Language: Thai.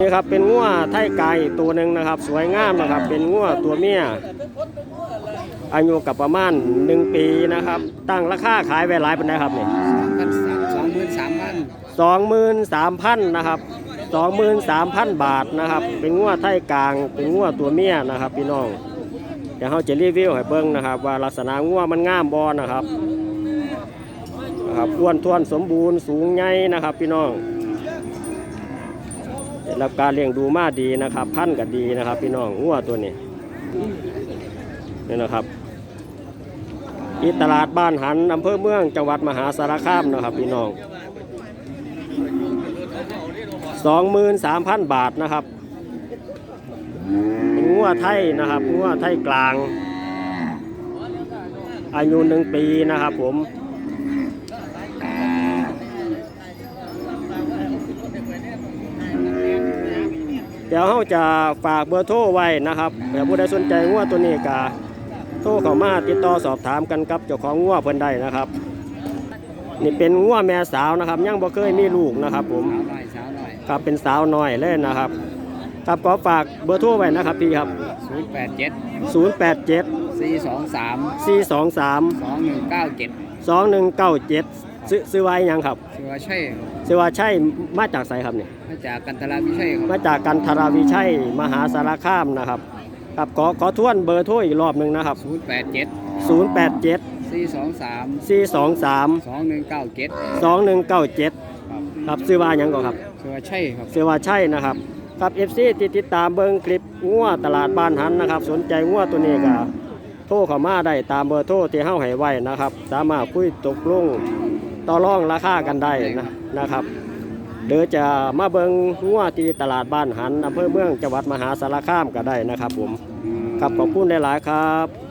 นี่ครับเป็นงัวไทยไก่ตัวหนึ่งนะครับ สวยงามนะครับ เป็นงัวตัวเมียอายุกับประมาณหนึ่งปีนะครับ ตั้งราคาขายไว้หลายเป็นไดครับเนี่ยพันสามสองหมื่นสามพันสองหมื่นสามพันนะครับสองหมื่นสามพันบาทนะครับ เป็นงัวไทยกลาง เป็นงัวตัวเมียนะครับ พี่น้องเดี๋ยวเราจะรีวิวให้เบิ้งนะครับ ว่าลักษณะงัวมันงามบอนะครับนะครับอ้วนท้วนสมบูรณ์สูงใหญ่นะครับ พี่น้อง ได้รับการเลี้ยงดูมาดีนะครับ พันธุ์ก็ดีนะครับ พี่น้องงัวตัวนี้นี่นะครับที่ตลาดบ้านหันอำเภอเมืองจังหวัดมหาสารคามนะครับ พี่น้องสองหมื่นสามพันบาทนะครับงัวไทยนะครับงัวไทยกลาง อายุหนึ่งปีนะครับผม เดี๋ยวเราจะฝากเบอร์โทรไว้นะครับเผื่อผู้ใดสนใจงัวตัวนี้กาโทรเข้ามาติดต่อสอบถามกันกับเจ้าของงัวเพิ่นได้นะครับ นี่เป็นงัวแม่สาวนะครับยังบ่เคยมีลูกนะครับ ผมสาวหน่อยสาวหน่อยครับเป็นสาวน้อยเลยนะครับ ครับขอฝากเบอร์โทรไว้นะครับพี่ครับศูนย์แปดเจ็ด087สี่สองสาม423สองหนึ่งเก้าเจ็ด2197 ซื้อซื้อไว้ยังครับชื่อว่าใช่ครับซื้อว่าใช่มาจากไสครับนี่มาจากกันตลาวิชัยครับมาจากกันทราวิชัยมหาสารคามนะครับครับขอขอทวนเบอร์โทรอีกรอบหนึ่งนะครับ ศูนย์แปดเจ็ด087 สี่สองสาม423 สองหนึ่งเก้าเจ็ด2197ครับครับซื้อว่าหยังก่อนครับ ชื่อว่าใช่ครับซื้อว่าใช่นะครับครับ FC ติดติดตามเบิ่งคลิปงัวตลาดบ้านหันนะครับ สนใจงัวตัวนี้ก็โทรเข้ามาได้ตามเบอร์โทรที่เฮาให้ไว้นะครับ สามารถคุยตกลง ต่อรองราคากันได้นะนะครับหรือจะมาเบิงงัวที่ตลาดบ้านหันอำเภอเมืองจังหวัดมหาสารคามก็ได้นะครับผมครับขอบคุณหลายๆครับ